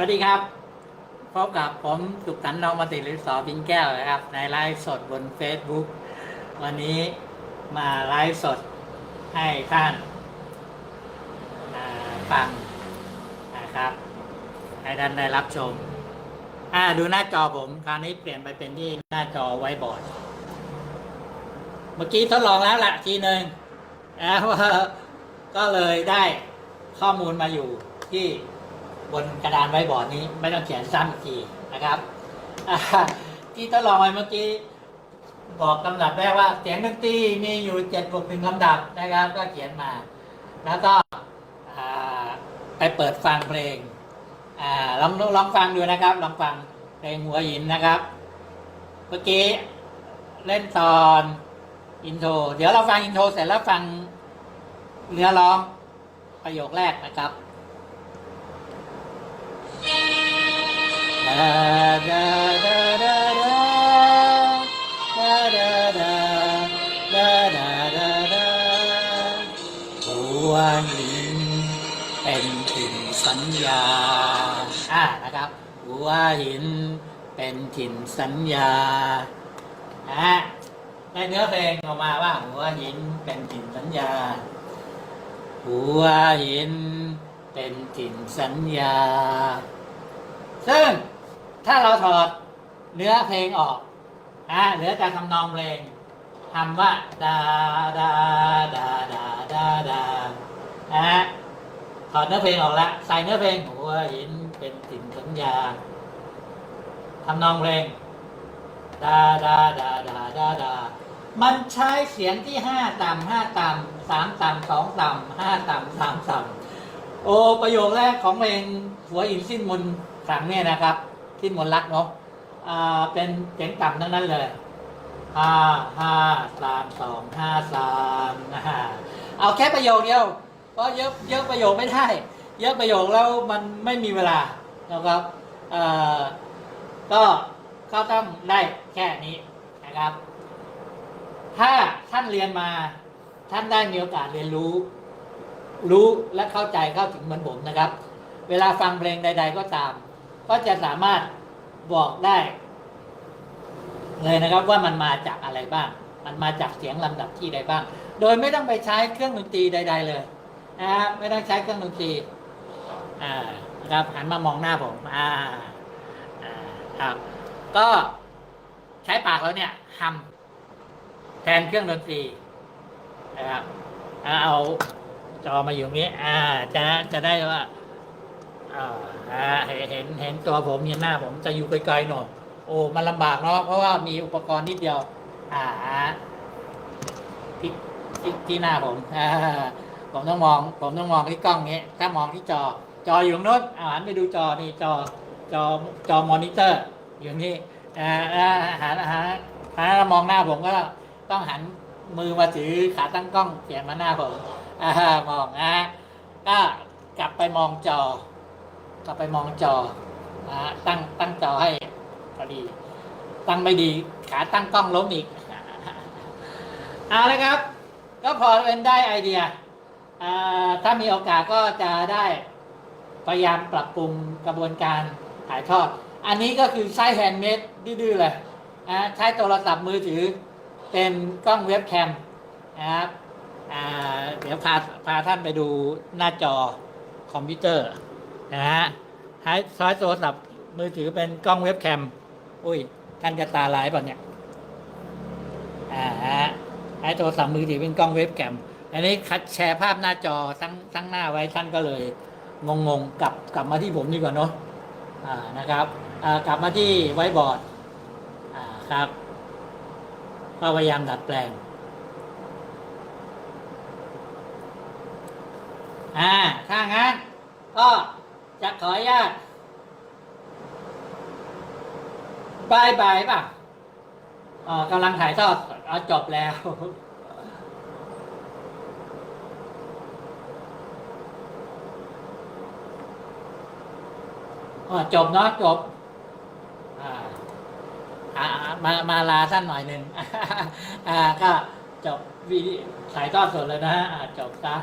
วัสดีครับ พบกับผมสุขสันต์นองมาติหรือสอปิงแก้วนะครับ ในไลฟ์สดบน Facebook วันนี้มาไลฟ์สดให้ท่านฟังนะครับ ให้ท่านได้รับชมดูหน้าจอผมคราวนี้เปลี่ยนไปเป็นที่หน้าจอไว้บอร์ดเมื่อกี้ทดลองแล้วละทีหนึ่งนะว่าก็เลยได้ข้อมูลมาอยู่ที่ บนกระดานไว้บอร์ดนี้ไม่ต้องเขียนซ้ำอีกทีนะครับที่ทดลองไปเมื่อกี้บอกลำดับแรกว่าเสียงดนตรีมีอยู่เจ็ดบวกหนึ่งลำดับนะครับ ก็เขียนมา แล้วก็ไปเปิดฟังเพลงอ่าลองลองฟังดูนะครับ ลองฟังเพลงหัวหินนะครับ เมื่อกี้เล่นตอนอินโทรเดี๋ยวเราฟังอินโทรเสร็จแล้วฟังเนื้อร้องประโยคแรกนะครับ หัวหินเป็นถิ่นสัญญาอ่านะครับหัวหินเป็นถิ่นสัญญาอ่าได้เนื้อเพลงออกมาว่าหัวหินเป็นถิ่นสัญญา หัวหินเป็นถิ่นสัญญาซึ่ง ถ้าเราถอดเนื้อเพลงออกนะเหลือแต่ทำนองเพลงทำว่าดาดาดาดาดาดานะฮะถอดเนื้อเพลงออกแล้วใส่เนื้อเพลงหัวหินเป็นถิ่นสัญญาทำนองเพลงดาดาดาดาดาดามันใช้เสียงที่ห้าต่ำห้าต่ำสามต่ำสองต่ำห้าต่ำสามต่ำโอ้ประโยคแรกของเพลงหัวหินสิ้นมนต์ขลังเนี่ยนะครับ สิ้นมนรักเนาะอ่าเป็นเสียงต่ำทั้งนั้นเลยห้าห้าสามสองห้าสามนะฮะเอาแค่ประโยคเดียวเพราะเยอะเยอะประโยคไม่ได้เยอะประโยคแล้วมันไม่มีเวลานะครับเอ่อก็ก็ต้องได้แค่นี้นะครับ ถ้าท่านเรียนมา ท่านได้มีโอกาสเรียนรู้ รู้และเข้าใจเข้าถึงเหมือนผมนะครับ เวลาฟังเพลงใด ๆ ก็ตาม ก็จะสามารถบอกได้ เลยนะครับว่ามันมาจากอะไรบ้าง มันมาจากเสียงลำดับที่ใดบ้าง โดยไม่ต้องไปใช้เครื่องดนตรีใด ๆ เลยนะครับไม่ต้องใช้เครื่องดนตรีอ่านะครับหันมามองหน้าผมอ่าอ่าครับก็ใช้ปากแล้วเนี่ยทำแทนเครื่องดนตรีนะครับเอาจอมาอยู่ตรงนี้อ่าจะจะได้ว่า อ่าอ่าเห็นเห็นเห็นตัวผมเห็นหน้าผมจะอยู่ไกลๆหน่อยโอ้มันลำบากเนาะเพราะว่ามีอุปกรณ์นิดเดียว อ่าที่ที่ที่หน้าผมอ่าผมต้องมอง ผมต้องมองที่กล้องนี้ถ้ามองที่จอ จออยู่ตรงโน้นอ่าหันไปดูจอนี่จอจอจอมอนิเตอร์อยู่นี่อ่าหันหันหันมองหน้าผมก็ต้องหันมือมาถือขาตั้งกล้องเขียนมาหน้าผมอ่ามองอะก็กลับไปมองจอ กลับไปมองจออะตั้งตั้งจอให้พอดี ตั้งไม่ดีขาตั้งกล้องล้มอีกเอาละครับ ก็พอเป็นได้ไอเดียถ้ามีโอกาสก็จะได้พยายามปรับปรุงกระบวนการถ่ายทอด อันนี้ก็คือใช้แฮนด์เมดดื้อๆเลยใช้โทรศัพท์มือถือเป็นกล้องเว็บแคมนะครับเดี๋ยวพาพาท่านไปดูหน้าจอคอมพิวเตอร์ นะฮะใช้ใช้โทรศัพท์มือถือเป็นกล้องเว็บแคม อุ้ยท่านจะตาลายป่ะเนี่ย อ่าฮะใช้โทรศัพท์มือถือเป็นกล้องเว็บแคม อันนี้คัดแชร์ภาพหน้าจอทั้งทั้งหน้าไว้ท่านก็เลย งงงๆกลับกลับมาที่ผมดีกว่าเนาะ อ่านะครับ อ่ากลับมาที่ไว้บอร์ด อ่าครับก็พยายามดัดแปลง อ่า ถ้างั้นก็ จะขออนุญาตบายบายป่ะอ๋อกำลังถ่ายทอดเอาจบแล้วจบเนาะจบมามาลาท่านหน่อยหนึ่งก็จบวีดีถ่ายทอดสดเลยนะฮะอ่าจบซะ